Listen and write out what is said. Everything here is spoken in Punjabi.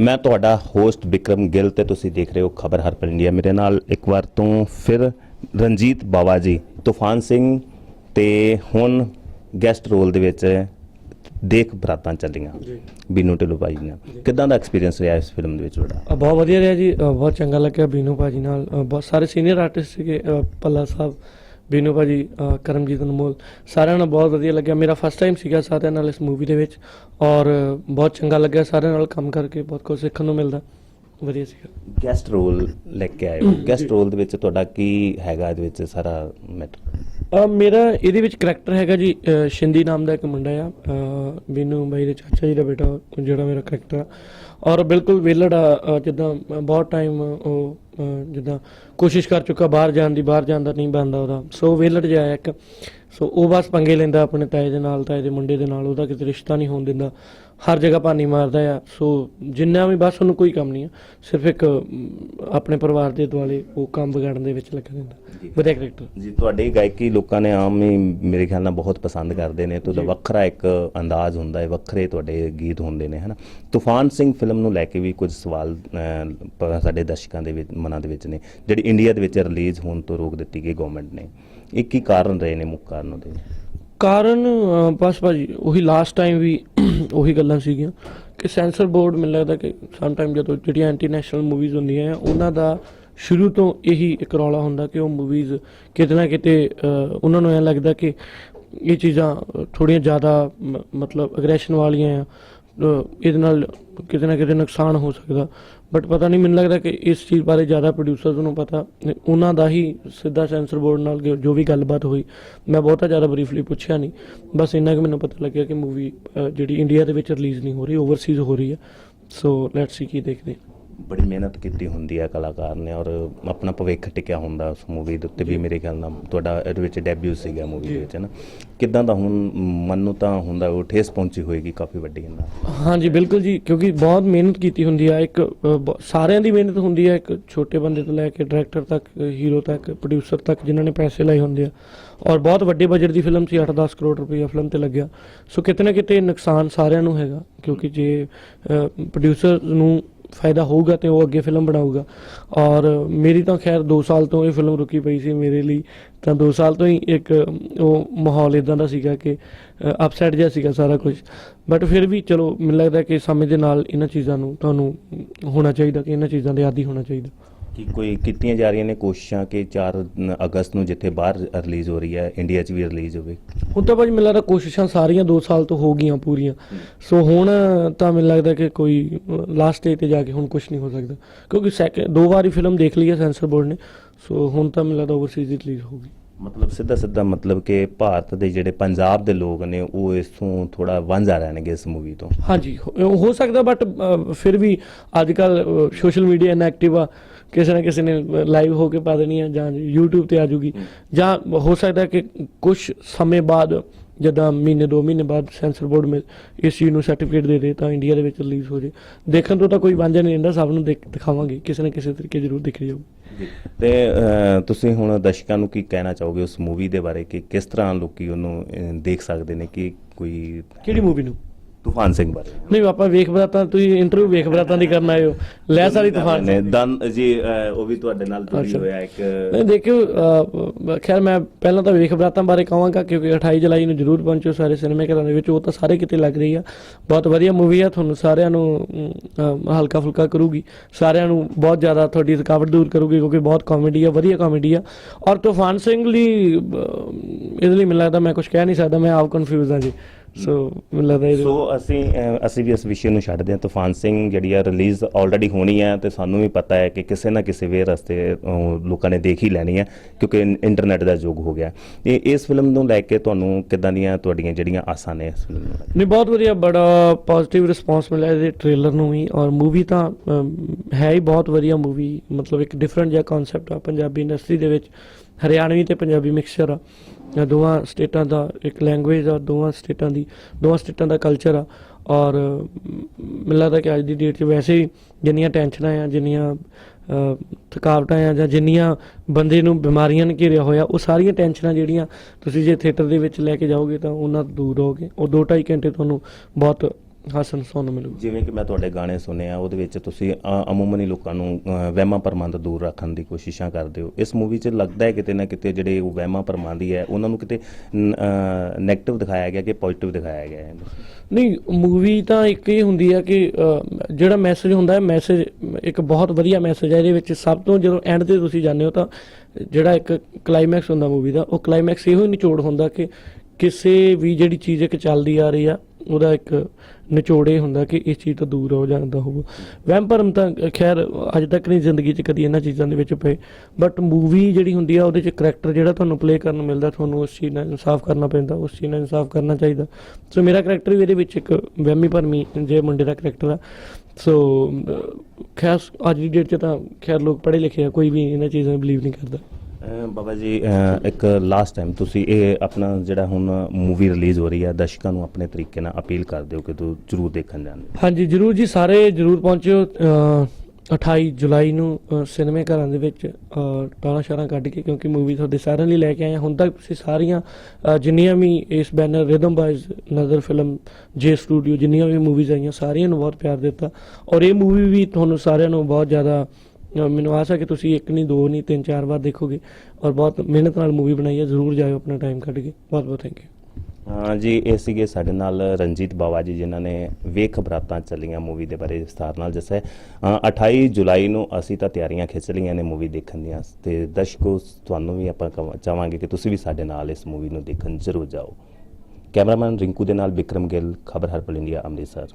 ਮੈਂ ਤੁਹਾਡਾ ਹੋਸਟ ਵਿਕਰਮ ਗਿੱਲ ਤੇ ਤੁਸੀਂ ਦੇਖ ਰਹੇ ਹੋ ਖਬਰ ਹਰਪਲ ਇੰਡੀਆ। ਮੇਰੇ ਨਾਲ ਇੱਕ ਵਾਰ ਤੋਂ ਫਿਰ ਰਣਜੀਤ ਬਾਵਾ ਜੀ ਤੂਫਾਨ ਸਿੰਘ ਤੇ ਹੁਣ ਗੈਸਟ ਰੋਲ ਦੇ ਵਿੱਚ ਦੇਖ ਬਰਾਤਾਂ ਚੱਲੀਆਂ ਬੀਨੂ ਢਿੱਲੋਂ ਭਾਈ ਨੇ ਕਿਦਾਂ ਦਾ ਐਕਸਪੀਰੀਅੰਸ ਰਿਹਾ ਇਸ ਫਿਲਮ ਦੇ ਵਿੱਚ ਤੁਹਾਡਾ? ਅ, ਬਹੁਤ ਵਧੀਆ ਰਿਹਾ ਜੀ। ਅ, ਬਹੁਤ ਚੰਗਾ ਲੱਗਿਆ ਬੀਨੂ ਭਾਜੀ ਨਾਲ। ਅ, ਬਹੁਤ ਸਾਰੇ ਸੀਨੀਅਰ ਆਰਟਿਸਟ ਸੀਗੇ। ਅ, ਪੱਲਾ ਸਾਹਿਬ ਬੀਨੂ ਭਾਜੀ ਅ, ਕਰਮਜੀਤ ਅਨਮੋਲ ਸਾਰਿਆਂ ਨਾਲ ਬਹੁਤ ਵਧੀਆ ਲੱਗਿਆ। ਮੇਰਾ ਫਸਟ ਟਾਈਮ ਸੀਗਾ ਸਾਰਿਆਂ ਨਾਲ ਇਸ ਮੂਵੀ ਦੇ ਵਿੱਚ ਔਰ ਬਹੁਤ ਚੰਗਾ ਲੱਗਿਆ। ਸਾਰਿਆਂ ਨਾਲ ਕੰਮ ਕਰਕੇ ਬਹੁਤ ਕੁਝ ਸਿੱਖਣ ਨੂੰ ਮਿਲਦਾ। ਵਧੀਆ ਸੀਗਾ। ਗੈਸਟ ਰੋਲ ਲੈ ਕੇ ਆਏ ਹੋ। ਗੈਸਟ ਰੋਲ ਦੇ ਵਿੱਚ ਤੁਹਾਡਾ ਕੀ ਹੈਗਾ ਇਹਦੇ ਵਿੱਚ ਸਾਰਾ ਮੈਟਰ ਅ, ਮੇਰਾ ਇਹਦੇ ਵਿੱਚ ਕਰੈਕਟਰ ਹੈਗਾ ਜੀ ਅ, ਸ਼ਿੰਦੀ ਨਾਮ ਦਾ ਇੱਕ ਮੁੰਡਾ ਆ। ਅ, ਬੀਨੂ ਬਾਈ ਦੇ ਚਾਚਾ ਜੀ ਦਾ ਬੇਟਾ ਜਿਹੜਾ ਮੇਰਾ ਕਰੈਕਟਰ ਆ। ਔਰ ਬਿਲਕੁਲ ਵਿਹਲੜ ਆ ਅ, ਜਿੱਦਾਂ ਬਹੁਤ ਟਾਈਮ ਉਹ ਜਿੱਦਾਂ ਕੋਸ਼ਿਸ਼ ਕਰ ਚੁੱਕਾ ਬਾਹਰ ਜਾਣ ਦੀ ਬਾਹਰ ਜਾਣ ਦਾ ਨਹੀਂ ਬਣਦਾ ਉਹਦਾ। ਸੋ ਜਿਹਾ ਹੈ ਇੱਕ। ਸੋ ਉਹ ਬਸ ਪੰਗੇ ਲੈਂਦਾ ਆਪਣੇ ਤਾਏ ਦੇ ਨਾਲ ਤਾਏ ਦੇ ਮੁੰਡੇ ਦੇ ਨਾਲ ਉਹਦਾ ਕਿਤੇ ਰਿਸ਼ਤਾ ਨਹੀਂ ਹੋਣ ਦਿੰਦਾ। ਹਰ ਜਗ੍ਹਾ ਭਾਨੀ ਮਾਰਦਾ ਆ। ਸੋ ਜਿੰਨਾ ਵੀ ਬਸ ਉਹਨੂੰ ਕੋਈ ਕੰਮ ਨਹੀਂ ਆ। ਸਿਰਫ ਇੱਕ ਆਪਣੇ ਪਰਿਵਾਰ ਦੇ ਦੁਆਲੇ ਉਹ ਕੰਮ ਵਿਗਾੜਨ ਦੇ ਵਿੱਚ ਲੱਗਾ ਰਹਿੰਦਾ। ਵਧੀਆ ਕਰੈਕਟਰ ਜੀ ਤੁਹਾਡੀ ਗਾਇਕੀ ਲੋਕਾਂ ਨੇ ਆਮ ਹੀ ਮੇਰੇ ਖਿਆਲ ਨਾਲ ਬਹੁਤ ਪਸੰਦ ਕਰਦੇ ਨੇ। ਤੇ ਉਹਦਾ ਵੱਖਰਾ ਇੱਕ ਅੰਦਾਜ਼ ਹੁੰਦਾ ਹੈ ਵੱਖਰੇ ਤੁਹਾਡੇ ਗੀਤ ਹੁੰਦੇ ਨੇ ਹਨਾ? ਤੂਫਾਨ ਸਿੰਘ ਫਿਲਮ ਨੂੰ ਲੈ ਕੇ ਵੀ ਕੁਝ ਸਵਾਲ ਸਾਡੇ ਦਰਸ਼ਕਾਂ ਦੇ ਵਿੱਚ ਮਨਾਂ ਦੇ ਵਿੱਚ ਨੇ, ਜਿਹੜੀ ਇੰਡੀਆ ਦੇ ਵਿੱਚ ਰਿਲੀਜ਼ ਹੋਣ ਤੋਂ ਰੋਕ ਦਿੱਤੀ ਗਈ ਗਵਰਨਮੈਂਟ ਨੇ। ਇਹ ਕੀ ਕਾਰਨ ਰਹੇ ਨੇ ਮੁੱਖ ਕਾਰਨ ਉਹਦੇ। ਕਾਰਨ ਬਸ ਭਾਜੀ, ਉਹੀ ਲਾਸਟ ਟਾਈਮ ਵੀ ਉਹੀ ਗੱਲਾਂ ਸੀਗੀਆਂ ਕਿ ਸੈਂਸਰ ਬੋਰਡ ਮੈਨੂੰ ਲੱਗਦਾ ਕਿ ਸਮ ਟਾਈਮ ਜਦੋਂ ਜਿਹੜੀਆਂ ਇੰਟਰਨੈਸ਼ਨਲ ਮੂਵੀਜ਼ ਹੁੰਦੀਆਂ ਆ, ਉਹਨਾਂ ਦਾ ਸ਼ੁਰੂ ਤੋਂ ਇਹੀ ਇੱਕ ਰੌਲਾ ਹੁੰਦਾ ਕਿ ਉਹ ਮੂਵੀਜ਼ ਕਿਤੇ ਨਾ ਕਿਤੇ ਉਹਨਾਂ ਨੂੰ ਐ ਲੱਗਦਾ ਕਿ ਇਹ ਚੀਜ਼ਾਂ ਥੋੜੀਆਂ ਜ਼ਿਆਦਾ ਮਤਲਬ ਅਗਰੈਸ਼ਨ ਵਾਲੀਆਂ ਆ। ਇਹਦੇ ਨਾਲ ਕਿਤੇ ਨਾ ਕਿਤੇ ਨੁਕਸਾਨ ਹੋ ਸਕਦਾ। ਬਟ ਪਤਾ ਨਹੀਂ, ਮੈਨੂੰ ਲੱਗਦਾ ਕਿ ਇਸ ਚੀਜ਼ ਬਾਰੇ ਜ਼ਿਆਦਾ ਪ੍ਰੋਡਿਊਸਰਸ ਨੂੰ ਪਤਾ। ਉਹਨਾਂ ਦਾ ਹੀ ਸਿੱਧਾ ਸੈਂਸਰ ਬੋਰਡ ਨਾਲ ਜੋ- ਵੀ ਗੱਲਬਾਤ ਹੋਈ, ਮੈਂ ਬਹੁਤਾ ਜ਼ਿਆਦਾ ਬਰੀਫਲੀ ਪੁੱਛਿਆ ਨਹੀਂ। ਬਸ ਇੰਨਾ ਕਿ ਮੈਨੂੰ ਪਤਾ ਲੱਗਿਆ ਕਿ ਮੂਵੀ ਜਿਹੜੀ ਇੰਡੀਆ ਦੇ ਵਿੱਚ ਰਿਲੀਜ਼ ਨਹੀਂ ਹੋ ਰਹੀ ਓਵਰਸੀਜ਼ ਹੋ ਰਹੀ ਹੈ। ਸੋ ਲੈਟਸ ਸੀ ਕੀ ਦੇਖਦੇ ਹਾਂ। ਬੜੀ ਮਿਹਨਤ ਕੀਤੀ ਹੁੰਦੀ ਹੈ ਕਲਾਕਾਰ ਨੇ ਔਰ ਆਪਣਾ ਭਵਿੱਖ ਟਿਕਿਆ ਹੁੰਦਾ ਉਸ ਮੂਵੀ ਦੇ ਉੱਤੇ ਵੀ ਮੇਰੇ ਖਿਆਲ ਨਾਲ ਤੁਹਾਡਾ ਇਹਦੇ ਵਿੱਚ ਡੈਬਿਊ ਸੀਗਾ ਮੂਵੀ ਦੇ ਵਿੱਚ ਹੈ ਨਾ? ਕਿਦਾਂ ਦਾ ਹੁਣ ਮਨ ਨੂੰ ਤਾਂ ਹੁੰਦਾ ਉਹ ਠੇਸ ਪਹੁੰਚੀ ਹੋਏਗੀ ਕਾਫੀ ਵੱਡੀ ਇਹਨਾਂ ਹਾਂਜੀ ਬਿਲਕੁਲ ਜੀ ਕਿਉਂਕਿ ਬਹੁਤ ਮਿਹਨਤ ਕੀਤੀ ਹੁੰਦੀ ਆ ਇੱਕ ਸਾਰਿਆਂ ਦੀ ਮਿਹਨਤ ਹੁੰਦੀ ਆ ਇੱਕ ਛੋਟੇ ਬੰਦੇ ਤੋਂ ਲੈ ਕੇ ਡਾਇਰੈਕਟਰ ਤੱਕ ਹੀਰੋ ਤੱਕ ਪ੍ਰੋਡਿਊਸਰ ਤੱਕ ਜਿਨ੍ਹਾਂ ਨੇ ਪੈਸੇ ਲਾਏ ਹੁੰਦੇ ਆ। ਔਰ ਬਹੁਤ ਵੱਡੇ ਬਜਟ ਦੀ ਫਿਲਮ ਸੀ 8-10 ਕਰੋੜ ਰੁਪਏ ਫਿਲਮ ਤੇ ਲੱਗਿਆ। ਸੋ ਕਿਤੇ ਨਾ ਕਿਤੇ ਨੁਕਸਾਨ ਸਾਰਿਆਂ ਨੂੰ ਹੈਗਾ ਕਿਉਂਕਿ ਜੇ ਪ੍ਰੋਡਿਊਸਰ ਨੂੰ ਫਾਇਦਾ ਹੋਊਗਾ ਤੇ ਉਹ ਅੱਗੇ ਫਿਲਮ ਬਣਾਊਗਾ। ਔਰ ਮੇਰੀ ਤਾਂ ਖੈਰ 2 ਸਾਲ ਤੋਂ ਇਹ ਫਿਲਮ ਰੁਕੀ ਪਈ ਸੀ ਮੇਰੇ ਲਈ। ਤਾਂ 2 ਸਾਲ ਤੋਂ ਹੀ ਇੱਕ, ਉਹ ਮਾਹੌਲ ਇਦਾਂ ਦਾ ਸੀਗਾ ਕਿ ਅਪਸੈਟ ਜਿਹਾ ਸੀਗਾ ਸਾਰਾ ਕੁਝ। ਬਟ ਫਿਰ ਵੀ ਚਲੋ, ਮੈਨੂੰ ਲੱਗਦਾ ਕਿ ਸਮੇਂ ਦੇ ਨਾਲ ਇਹਨਾਂ ਚੀਜ਼ਾਂ ਨੂੰ ਤੁਹਾਨੂੰ ਹੋਣਾ ਚਾਹੀਦਾ, ਕਿ ਇਹਨਾਂ ਚੀਜ਼ਾਂ ਦੇ ਆਦੀ ਹੋਣਾ ਚਾਹੀਦਾ। ਕਿ ਕੋਈ ਕੀਤੀਆਂ ਜਾ ਰਹੀਆਂ ਨੇ ਕੋਸ਼ਿਸ਼ਾਂ ਕਿ 4 ਅਗਸਤ ਨੂੰ ਜਿੱਥੇ ਬਾਹਰ ਰਿਲੀਜ਼ ਹੋ ਰਹੀ ਹੈ ਇੰਡੀਆ 'ਚ ਵੀ ਰਿਲੀਜ਼ ਹੋਵੇ? ਹੁਣ ਤਾਂ ਭਾਜੀ ਮੈਨੂੰ ਲੱਗਦਾ ਕੋਸ਼ਿਸ਼ਾਂ ਸਾਰੀਆਂ 2 ਸਾਲ ਤੋਂ ਹੋ ਗਈਆਂ ਪੂਰੀਆਂ। ਸੋ ਹੁਣ ਤਾਂ ਮੈਨੂੰ ਲੱਗਦਾ ਕਿ ਕੋਈ ਲਾਸਟ ਸਟੇਜ ਤੇ ਜਾ ਕੇ ਹੁਣ ਕੁਝ ਨਹੀਂ ਹੋ ਸਕਦਾ। ਕਿਉਂਕਿ ਸੈਕਿੰਡ ਦੋ ਵਾਰੀ ਫਿਲਮ ਦੇਖ ਲਈ ਹੈ ਸੈਂਸਰ ਬੋਰਡ ਨੇ। ਸੋ ਹੁਣ ਤਾਂ ਮੈਨੂੰ ਲੱਗਦਾ ਓਵਰਸੀਜ਼ ਰਿਲੀਜ਼ ਹੋਊਗੀ ਮਤਲਬ ਸਿੱਧਾ ਸਿੱਧਾ ਮਤਲਬ ਕਿ ਭਾਰਤ ਦੇ ਜਿਹੜੇ ਪੰਜਾਬ ਦੇ ਲੋਕ ਨੇ ਉਹ ਇਸ ਤੋਂ ਥੋੜਾ ਵਾਂਝਾ ਰਹਿਣਗੇ ਇਸ ਮੂਵੀ ਤੋਂ। ਹਾਂਜੀ ਹੋ ਹੋ ਸਕਦਾ ਬਟ ਫਿਰ ਵੀ ਅੱਜ ਕੱਲ ਸੋਸ਼ਲ ਮੀਡੀਆ ਇਨਐਕਟਿਵ ਆ। ਕਿਸੇ ਨਾ ਕਿਸੇ ਨੇ ਲਾਈਵ ਹੋ ਕੇ ਪਾ ਦੇਣੀ ਆ ਜਾਂ YouTube ਤੇ ਆ ਜੂਗੀ। ਜਾਂ ਹੋ ਸਕਦਾ ਕਿ ਕੁਝ ਸਮੇਂ ਬਾਅਦ ਜਦਾਂ ਮਹੀਨੇ ਦੋ ਮਹੀਨੇ ਬਾਅਦ ਸੈਂਸਰ ਬੋਰਡ ਮੇ ਇਸ ਚੀਜ਼ ਨੂੰ ਸਰਟੀਫਿਕੇਟ ਦੇ ਦੇ ਤਾਂ ਇੰਡੀਆ ਦੇ ਵਿੱਚ ਰਿਲੀਜ਼ ਹੋ ਜੇ। ਦੇਖਣ ਤੋਂ ਤਾਂ ਕੋਈ ਵਾਂਝਾ ਨਹੀਂ ਰਹਿੰਦਾ ਸਭ ਨੂੰ ਦੇਖ ਦਿਖਾਵਾਂਗੇ। ਕਿਸੇ ਨਾ ਕਿਸੇ ਤਰੀਕੇ ਜ਼ਰੂਰ ਦਿਖੀ ਜਾਊ ਤੇ ਤੁਸੀਂ ਹੁਣ ਦਰਸ਼ਕਾਂ ਨੂੰ ਕੀ ਕਹਿਣਾ ਚਾਹੋਗੇ ਉਸ ਮੂਵੀ ਦੇ ਬਾਰੇ ਕਿ ਕਿਸ ਤਰ੍ਹਾਂ ਲੋਕੀ ਉਹਨੂੰ ਦੇਖ ਸਕਦੇ ਨੇ ਕਿ ਕੋਈ ਕਿਹੜੀ ਮੂਵੀ ਨੂੰ? ਤੂਫਾਨ ਸਿੰਘ ਬਾਰੇ। ਨਹੀਂ ਆਪਾਂ ਵੇਖ ਬਰਾਤਾਂ ਤੁਸੀਂ ਇੰਟਰਵਿਊ ਵੇਖ ਬਰਾਤਾਂ ਦੀ ਕਰਨ ਆਏ ਹੋ। ਲੈ ਸਾਰੀ ਤੂਫਾਨ ਨੇ ਦਨ ਜੀ ਉਹ ਵੀ ਤੁਹਾਡੇ ਨਾਲ ਜੁੜੀ। ਹੋਇਆ ਇੱਕ ਨਹੀਂ ਦੇਖਿਓ ਖੈਰ ਮੈਂ ਪਹਿਲਾਂ ਤਾਂ ਵੇਖ ਬਰਾਤਾਂ ਬਾਰੇ ਕਹਾਂਗਾ ਕਿਉਂਕਿ 28 ਜੁਲਾਈ ਨੂੰ ਜਰੂਰ ਪਹੁੰਚੋ ਸਾਰੇ ਸਿਨੇਮੇ ਘਰਾਂ ਦੇ ਵਿੱਚ। ਉਹ ਤਾਂ ਸਾਰੇ ਕਿਤੇ ਲੱਗ ਰਹੀ ਆ। ਬਹੁਤ ਵਧੀਆ ਮੂਵੀ ਆ ਤੁਹਾਨੂੰ ਸਾਰਿਆਂ ਨੂੰ ਹਲਕਾ ਫੁਲਕਾ ਕਰੂਗੀ। ਸਾਰਿਆਂ ਨੂੰ ਬਹੁਤ ਜ਼ਿਆਦਾ ਤੁਹਾਡੀ ਥਕਾਵਟ ਦੂਰ ਕਰੂਗੀ ਕਿਉਂਕਿ ਬਹੁਤ ਕਾਮੇਡੀ ਆ ਵਧੀਆ ਕਾਮੇਡੀ ਆ। ਔਰ ਤੂਫਾਨ ਸਿੰਘ ਲਈ ਇਹਦੇ ਲਈ ਮੈਨੂੰ ਲੱਗਦਾ ਮੈਂ ਕੁਝ ਕਹਿ ਨਹੀਂ ਸਕਦਾ ਮੈਂ ਆਪ ਕਨਫਿਊਜ਼ ਹਾਂ ਜੀ। ਸੋ ਮੈਨੂੰ ਲੱਗਦਾ ਇਹਦੇ ਸੋ ਅਸੀਂ ਅਹ, ਅਸੀਂ ਵੀ ਇਸ ਵਿਸ਼ੇ ਨੂੰ ਛੱਡਦੇ ਹਾਂ। ਤੂਫਾਨ ਸਿੰਘ ਜਿਹੜੀ ਆ ਰਿਲੀਜ਼ ਆਲਰੇਡੀ ਹੋਣੀ ਹੈ ਤੇ ਸਾਨੂੰ ਵੀ ਪਤਾ ਹੈ ਕਿ ਕਿਸੇ ਨਾ ਕਿਸੇ ਵੇ ਰਸਤੇ ਅਹ, ਲੋਕਾਂ ਨੇ ਦੇਖ ਹੀ ਲੈਣੀ ਹੈ ਕਿਉਂਕਿ ਇਨ- ਇੰਟਰਨੈਟ ਦਾ ਯੁੱਗ ਹੋ ਗਿਆ। ਇਹ ਇਸ ਫਿਲਮ ਨੂੰ ਲੈ ਕੇ ਤੁਹਾਨੂੰ ਕਿਦਾਂ ਦੀਆਂ ਤੁਹਾਡੀਆਂ ਜਿਹੜੀਆਂ ਆਸਾਂ ਨੇ ਇਸ ਫਿਲਮ ਨੂੰ? ਨਹੀਂ ਬਹੁਤ ਵਧੀਆ ਬੜਾ ਪੋਜ਼ਿਟਿਵ ਰਿਸਪਾਂਸ ਮਿਲਿਆ ਇਹਦੇ ਟ੍ਰੇਲਰ ਨੂੰ ਵੀ। ਔਰ ਮੂਵੀ ਤਾਂ ਅਮ, ਹੈ ਹੀ ਬਹੁਤ ਵਧੀਆ ਮੂਵੀ ਮਤਲਬ ਇੱਕ ਡਿਫਰੈਂਟ ਜਿਹਾ ਕਨਸੈਪਟ ਆ ਪੰਜਾਬੀ ਇੰਡਸਟਰੀ ਦੇ ਵਿੱਚ। ਹਰਿਆਣਵੀ ਤੇ ਪੰਜਾਬੀ ਮਿਕਸਚਰ ਆ। ਇਹ ਦੋਵਾਂ ਸਟੇਟਾਂ ਦਾ ਇੱਕ ਲੈਂਗੁਏਜ ਆ, ਦੋਵਾਂ ਸਟੇਟਾਂ ਦੀ, ਦੋਵਾਂ ਸਟੇਟਾਂ ਦਾ ਕਲਚਰ ਆ। ਔਰ ਮੈਨੂੰ ਲੱਗਦਾ ਕਿ ਅੱਜ ਦੀ ਡੇਟ 'ਚ ਵੈਸੇ ਹੀ ਜਿੰਨੀਆਂ ਟੈਨਸ਼ਨਾਂ ਆ, ਜਿੰਨੀਆਂ ਥਕਾਵਟਾਂ ਆ ਜਾਂ ਜਿੰਨੀਆਂ ਬੰਦੇ ਨੂੰ ਬਿਮਾਰੀਆਂ ਨੇ ਘੇਰਿਆ ਹੋਇਆ, ਉਹ ਸਾਰੀਆਂ ਟੈਨਸ਼ਨਾਂ ਜਿਹੜੀਆਂ ਤੁਸੀਂ ਜੇ ਥੀਏਟਰ ਦੇ ਵਿੱਚ ਲੈ ਕੇ ਜਾਓਗੇ ਤਾਂ ਉਹਨਾਂ ਤੋਂ ਦੂਰ ਰਹੋਗੇ। ਉਹ 2.5 ਘੰਟੇ ਤੁਹਾਨੂੰ ਬਹੁਤ ਹਾਸਨ ਸੁਣਨ ਨੂੰ ਮਿਲੂਗਾ ਜਿਵੇਂ ਕਿ ਮੈਂ ਤੁਹਾਡੇ ਗਾਣੇ ਸੁਣੇ ਆ ਉਹਦੇ ਵਿੱਚ ਤੁਸੀਂ ਅ, ਅਮੂਮਨ ਹੀ ਲੋਕਾਂ ਨੂੰ ਅ, ਵਹਿਮਾਂ ਭਰਮਾਂ ਤੋਂ ਦੂਰ ਰੱਖਣ ਦੀ ਕੋਸ਼ਿਸ਼ਾਂ ਕਰਦੇ ਹੋ। ਇਸ ਮੂਵੀ 'ਚ ਲੱਗਦਾ ਹੈ ਕਿਤੇ ਨਾ ਕਿਤੇ ਜਿਹੜੇ ਉਹ ਵਹਿਮਾਂ ਭਰਮਾਂ ਦੀ ਹੈ ਉਹਨਾਂ ਨੂੰ ਕਿਤੇ ਨੈਗੇਟਿਵ ਦਿਖਾਇਆ ਗਿਆ ਕਿ ਪੋਜ਼ਿਟਿਵ ਦਿਖਾਇਆ ਗਿਆ ਹੈ? ਨਹੀਂ ਮੂਵੀ ਤਾਂ ਇੱਕ ਹੀ ਹੁੰਦੀ ਆ ਕਿ ਜਿਹੜਾ ਮੈਸੇਜ ਹੁੰਦਾ ਹੈ ਮੈਸੇਜ ਇੱਕ ਬਹੁਤ ਵਧੀਆ ਮੈਸੇਜ ਹੈ ਇਹਦੇ ਵਿੱਚ ਸਭ ਤੋਂ ਜਦੋਂ ਐਂਡ ਤੇ ਤੁਸੀਂ ਜਾਂਦੇ ਹੋ ਤਾਂ ਜਿਹੜਾ ਇੱਕ ਕਲਾਈਮੈਕਸ ਹੁੰਦਾ ਮੂਵੀ ਦਾ ਉਹ ਕਲਾਈਮੈਕਸ ਇਹੋ ਹੀ ਨਿਚੋੜ ਹੁੰਦਾ ਕਿ ਕਿਸੇ ਵੀ ਜਿਹੜੀ ਚੀਜ਼ ਇੱਕ ਚੱਲਦੀ ਆ ਰਹੀ ਆ ਉਹਦਾ ਇੱਕ ਨਿਚੋੜੇ ਹੁੰਦਾ ਕਿ ਇਸ ਚੀਜ਼ ਤੋਂ ਦੂਰ ਹੋ ਜਾਂਦਾ ਹੋਊ ਵਹਿਮ ਭਰਮ ਤਾਂ ਖੈਰ ਅੱਜ ਤੱਕ ਨਹੀਂ ਜ਼ਿੰਦਗੀ 'ਚ ਕਦੀ ਇਹਨਾਂ ਚੀਜ਼ਾਂ ਦੇ ਵਿੱਚ ਪਏ। ਬਟ ਮੂਵੀ ਜਿਹੜੀ ਹੁੰਦੀ ਆ, ਉਹਦੇ 'ਚ ਕਰੈਕਟਰ ਜਿਹੜਾ ਤੁਹਾਨੂੰ ਪਲੇ ਕਰਨ ਨੂੰ ਮਿਲਦਾ, ਤੁਹਾਨੂੰ ਉਸ ਚੀਜ਼ ਨਾਲ ਇਨਸਾਫ ਕਰਨਾ ਪੈਂਦਾ, ਉਸ ਚੀਜ਼ ਨਾਲ ਇਨਸਾਫ ਕਰਨਾ ਚਾਹੀਦਾ। ਸੋ ਮੇਰਾ ਕਰੈਕਟਰ ਵੀ ਇਹਦੇ ਵਿੱਚ ਇੱਕ ਵਹਿਮੀ ਭਰਮੀ ਜੇ ਮੁੰਡੇ ਦਾ ਕਰੈਕਟਰ ਆ। ਸੋ ਖੈਰ, ਅੱਜ ਦੀ ਡੇਟ 'ਚ ਤਾਂ ਖੈਰ ਲੋਕ ਪੜ੍ਹੇ ਲਿਖੇ ਆ, ਕੋਈ ਵੀ ਇਹਨਾਂ ਚੀਜ਼ਾਂ ਨੂੰ ਬਲੀਵ ਨਹੀਂ ਕਰਦਾ। ਬਾਬਾ ਜੀ ਇੱਕ ਲਾਸਟ ਟਾਈਮ ਤੁਸੀਂ ਇਹ ਆਪਣਾ ਜਿਹੜਾ ਹੁਣ ਮੂਵੀ ਰਿਲੀਜ਼ ਹੋ ਰਹੀ ਹੈ, ਦਰਸ਼ਕਾਂ ਨੂੰ ਆਪਣੇ ਤਰੀਕੇ ਨਾਲ ਅਪੀਲ ਕਰ ਦਿਓ ਕਿ ਤੂੰ ਜਰੂਰ ਦੇਖਣ ਜਾਣ। ਹਾਂਜੀ, ਜਰੂਰ ਜੀ, ਸਾਰੇ ਜਰੂਰ ਪਹੁੰਚਿਓ, ਅਹ 28 ਜੁਲਾਈ ਨੂੰ ਸਿਨੇਮੇ ਘਰਾਂ ਦੇ ਵਿੱਚ, ਅਹ ਟਾਣਾ ਸ਼ਾਰਾਂ ਕੱਢ ਕੇ, ਕਿਉਂਕਿ ਮੂਵੀ ਤੁਹਾਡੇ ਸਾਰਿਆਂ ਲਈ ਲੈ ਕੇ ਆਏ ਹਾਂ। ਹੁਣ ਤੱਕ ਤੁਸੀਂ ਸਾਰੀਆਂ ਜਿੰਨੀਆਂ ਵੀ ਇਸ ਬੈਨਰ ਰਿਦਮ ਬਾਈਜ਼ ਨਜ਼ਰ ਫਿਲਮ ਜੇ ਸਟੂਡੀਓ ਜਿੰਨੀਆਂ ਵੀ ਮੂਵੀਜ਼ ਆਈਆਂ, ਸਾਰੀਆਂ ਨੂੰ ਬਹੁਤ ਪਿਆਰ ਦਿੱਤਾ। ਔਰ ਇਹ ਮੂਵੀ ਵੀ ਤੁਹਾਨੂੰ ਸਾਰਿਆਂ ਨੂੰ ਬਹੁਤ ਜ਼ਿਆਦਾ ਮੈਨੂੰ ਆਸ ਹੈ ਕਿ ਤੁਸੀਂ ਇੱਕ ਨਹੀਂ ਦੋ ਨਹੀਂ ਤਿੰਨ ਚਾਰ ਵਾਰ ਦੇਖੋਗੇ ਔਰ ਬਹੁਤ ਮਿਹਨਤ ਨਾਲ ਮੂਵੀ ਬਣਾਈ ਹੈ ਜਰੂਰ ਜਾਇਓ ਆਪਣਾ ਟਾਈਮ ਕੱਢ ਕੇ। ਬਹੁਤ ਬਹੁਤ ਥੈਂਕ ਯੂ ਹਾਂ ਜੀ ਇਹ ਸੀਗੇ ਸਾਡੇ ਨਾਲ ਰਣਜੀਤ ਬਾਵਾ ਜੀ ਜਿਨ੍ਹਾਂ ਨੇ ਵੇਖ ਬਰਾਤਾਂ ਚੱਲੀਆਂ ਮੂਵੀ ਦੇ ਬਾਰੇ ਵਿਸਤਾਰ ਨਾਲ ਦੱਸਿਆ। ਅ, 28 ਜੁਲਾਈ ਨੂੰ ਅਸੀਂ ਤਾਂ ਤਿਆਰੀਆਂ ਖਿੱਚ ਲਈਆਂ ਨੇ ਮੂਵੀ ਦੇਖਣ ਦੀਆਂ। ਤੇ ਦਰਸ਼ਕੋ ਤੁਹਾਨੂੰ ਵੀ ਆਪਾਂ ਕਵਾਂ- ਚਾਹਾਂਗੇ ਕਿ ਤੁਸੀਂ ਵੀ ਸਾਡੇ ਨਾਲ ਇਸ ਮੂਵੀ ਨੂੰ ਦੇਖਣ ਜ਼ਰੂਰ ਜਾਓ। ਕੈਮਰਾਮੈਨ ਰਿੰਕੂ ਦੇ ਨਾਲ ਵਿਕਰਮ ਗਿੱਲ ਖਬਰ ਹਰਪਲ ਇੰਡੀਆ ਅੰਮ੍ਰਿਤਸਰ।